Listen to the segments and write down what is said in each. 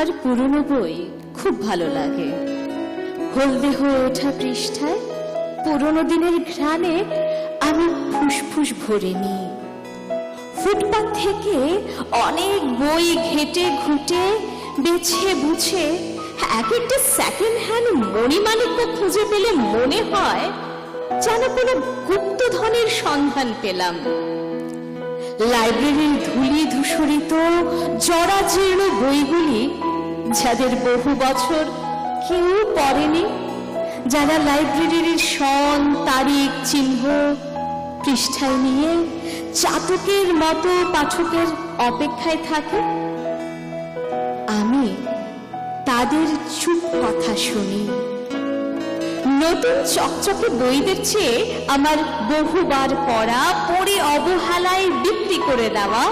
আমার পুরনো বই খুব ভালো লাগে। হলদে হয়ে ওঠা পৃষ্ঠায় পুরনো দিনের ঘ্রাণে আমি ফুসফুস ভরে নিই ফুটপাত থেকে অনেক বই ঘেটে ঘুটে বেছে বুঝে এক একটা সেকেন্ড হ্যান্ড মণিমাণিক্য খুঁজে পেলে মনে হয় যেন কোনো গুপ্তধনের সন্ধান পেলাম। লাইব্রেরির ধুলি ধূসরিত, জরাজীর্ণ বইগুলি যাদের বহু বছর কেউ পড়েনি, যারা লাইব্রেরির সন, তারিখ, চিহ্ন, পৃষ্ঠায় নিয়ে চাতকের মতো পাঠকের অপেক্ষায় থাকে? আমি তাদের চুপ কথা শুনি। নতুন চকচকে বইদের চেয়ে আমার বহুবার পড়া, পড়ে অবহেলায় বিক্রি করে দেওয়া,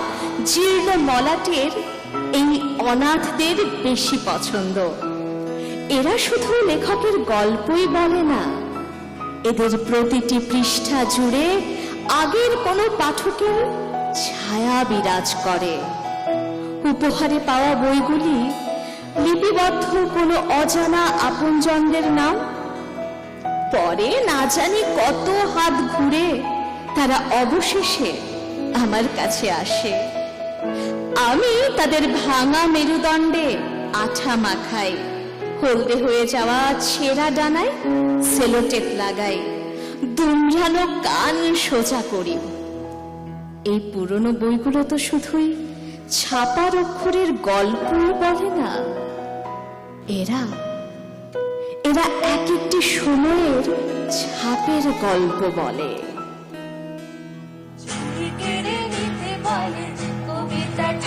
জীর্ণ মলাটের এই অনাথদের বেশি পছন্দ। এরা শুধু লেখকের গল্পই বলে না। এদের প্রতিটি পৃষ্ঠা জুড়ে আগের কোনো পাঠকের ছায়া বিরাজ করে। উপহারে পাওয়া বইগুলি লিপিবদ্ধ কোনো অজানা আপনজনদের নাম। পরে না জানি কত হাত ঘুরে তারা অবশেষে আমার কাছে আসে। তাদের ভাঙা মেরুদণ্ডে আঠা মাখায়। হলদে হয়ে যাওয়া ছেঁড়া ডানায় সেলোটেপ লাগাই দুমড়ানো কান সোজা করি এই পুরনো বইগুলো তো শুধুই ছাপার অক্ষরের গল্পই বলে না। এরা এরা এক একটি সময়ের ছাপের গল্প বলে।